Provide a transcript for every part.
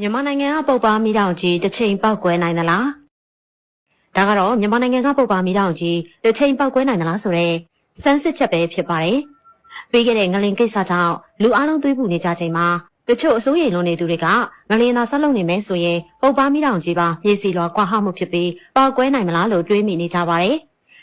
မြန်မာနိုင်ငံကပုပ်ပါမိတောင်ကြီးတစ်ချိန်ပောက်ကွဲနိုင်သလားဒါကတော့မြန်မာနိုင်ငံကပုပ်ပါမိတောင်ကြီးတစ်ချိန်ပောက်ကွဲနိုင်သလားဆိုတော့စမ်းစစ်ချက်ပဲဖြစ်ပါတယ်ပြီးခဲ့တဲ့ငလင်ကိစ္စကြောင့်လူအလုံးသွေးပူနေကြချိန်မှာတချို့အစိုးရလုံးနေသူတွေကငလင်သာဆက်လုပ်နေမယ်ဆိုရင်ပုပ်ပါမိတောင်ကြီးပါမြေစီလွာကွာဟမှုဖြစ်ပြီးပောက်ကွဲနိုင်မလားလို့တွေးမိနေကြပါတယ်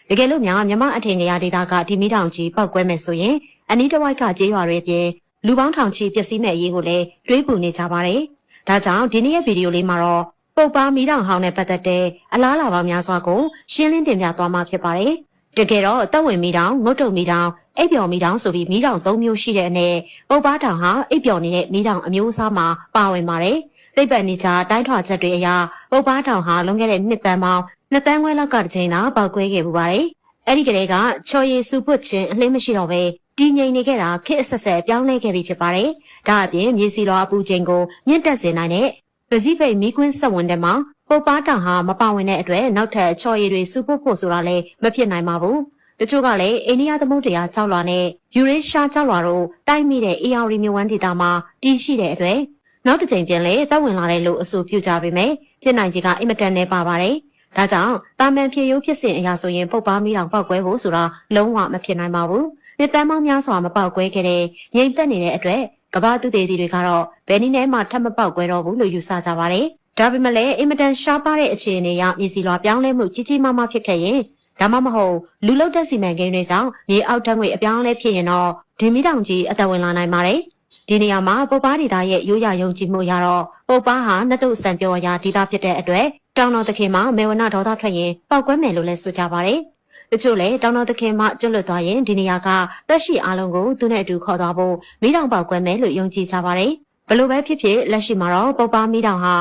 တကယ်လို့များမြမအထင်ကြီးဒေတာကဒီမိတောင်ကြီးပောက်ကွဲမယ်ဆိုရင်အနီးတစ်ဝိုက်ကကြေးရွာတွေအပြင်လူပေါင်းထောင်ချီပျက်စီးမဲ့အရေးကိုလည်းတွေးပူနေကြပါတယ်။ ဒါကြောင့်ဒီနေ့ရဲ့ဗီဒီယိုလေးမှာတော့ပုပ်ပါမီတောင်ဟောင်းနဲ့ပတ်သက်တဲ့အလားအလာပေါင်းများစွာကိုရှင်းလင်းတင်ပြသွားမှာဖြစ်ပါတယ်။တကယ်တော့တပ်ဝင်မီတောင်ငုတ်တုံမီတောင်အိပ်ပျော်မီတောင်ဆိုပြီးမီတောင်၃မျိုးရှိတဲ့အနက်ပုပ်ပါတောင်ဟာအိပ်ပျော်နေတဲ့မီတောင်အမျိုးအစားမှာပါဝင်ပါတယ်။သိပ္ပံနေကြတိုင်းထွာချက်တွေအရပုပ်ပါတောင်ဟာလွန်ခဲ့တဲ့နှစ်တန်းပေါင်းနှစ်တန်းခွဲလောက်ကတစ်ချိန်သာပေါက်ကွဲခဲ့ပူပါတယ်။အဲ့ဒီကလေးကချော်ရည်စုပွတ်ခြင်းအလင်းမရှိတော့ပဲ တည်ငြိမ်နေခဲ့တာခေတ်အဆက်ဆက်ပြောင်းလဲခဲ့ပြီဖြစ်ပါတယ်။ဒါအပြင်မြေစီလွာအပူချိန်ကိုမြင့်တက်စေနိုင်တဲ့ပစိဖိတ်မီးကွင်းဆက်ဝင်တဲ့မှာပုပ်ပါတောင်ဟာမပါဝင်တဲ့အတွက်နောက်ထပ်ချော်ရည်တွေစုပွတ်ဖို့ဆိုတာလည်းမဖြစ်နိုင်ပါဘူး။တချို့ကလည်းအိန္ဒိယသမုဒ္ဒရာကြောက်လွာနဲ့ယူရေးရှားကြောက်လွာတို့တိုက်မိတဲ့ AR မြဝန်းဒေတာမှာတည်ရှိတဲ့အတွက်နောက်တစ်ချိန်ပြန်လဲတောက်ဝင်လာတဲ့လို့အဆိုပြုကြပေမဲ့ဖြစ်နိုင်ခြင်းကအင်မတန်နဲ့ပါပါတယ်။ဒါကြောင့်တာမန်ဖြည့်ရိုးဖြစ်စဉ်အရာဆိုရင်ပုပ်ပါမီတောင်ပောက်ကွဲဖို့ဆိုတာလုံးဝမဖြစ်နိုင်ပါဘူး။ နှစ်တန်းပေါင်းများစွာမပေါက်ကွဲခဲ့တဲ့ငြိမ်သက်နေတဲ့အတွက်ကမ္ဘာသူသေးတွေကတော့ဘယ်နည်းနဲ့မှထပ်မပေါက်ကွဲတော့ဘူးလို့ယူဆကြပါတယ်။ဒါပေမဲ့လည်းအင်မတန်ရှားပါတဲ့အခြေအနေအရမြေစီလွာပြောင်းလဲမှုကြီးကြီးမားမားဖြစ်ခဲ့ရင်ဒါမှမဟုတ်လူလုတဲ့စီမံကိန်းတွေကြောင့်မြေအောက်ဓာတ်ငွေအပြောင်းအလဲဖြစ်ရင်တော့ဒီမီတောင်ကြီးအသက်ဝင်လာနိုင်ပါတယ်။ဒီနေရာမှာပုပ်ပါဒေတာရဲ့ရိုးရာယုံကြည်မှုအရတော့ပုပ်ပါဟာနှစ်တုပ်ဆံပြောရာဒေတာဖြစ်တဲ့အတွက်တောင်တော်သခင်မှာမေဝနဒေါသထွက်ရင်ပောက်ကွဲမယ်လို့လည်းဆိုကြပါတယ်။ တချို့လည်းတောင်တော်သခင်မှကျွတ်လွတ်သွားရင်ဒီနေရာကတက်ရှိအားလုံးကိုသူနဲ့အတူခေါ်သွားဖို့မိတောင်ပောက်ကွဲမယ်လို့ယုံကြည်ကြပါတယ်။ဘလို့ပဲဖြစ်ဖြစ်လက်ရှိမှာတော့ပုပ်ပါမိတောင်ဟာ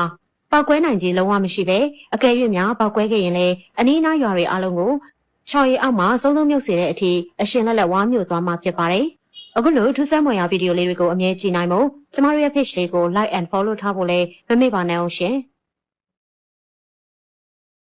ပောက်ကွဲနိုင်ခြင်းလုံးဝမရှိပဲအကယ်၍များပောက်ကွဲခဲ့ရင်လည်းအနည်းနားရွာတွေအားလုံးကိုချော်ရီအောက်မှာစုံစုံမြုပ်စေတဲ့အထိအရှင်လက်လက်ဝါမျိုးသွားမှာဖြစ်ပါတယ်။အခုလိုထူးဆန်းမွန်ရာဗီဒီယိုလေးတွေကိုအမြဲကြည့်နိုင်မို့ကျမတို့ရဲ့ page လေးကို like and follow ထားဖို့လည်းမမေ့ပါနဲ့အောင်ရှင်။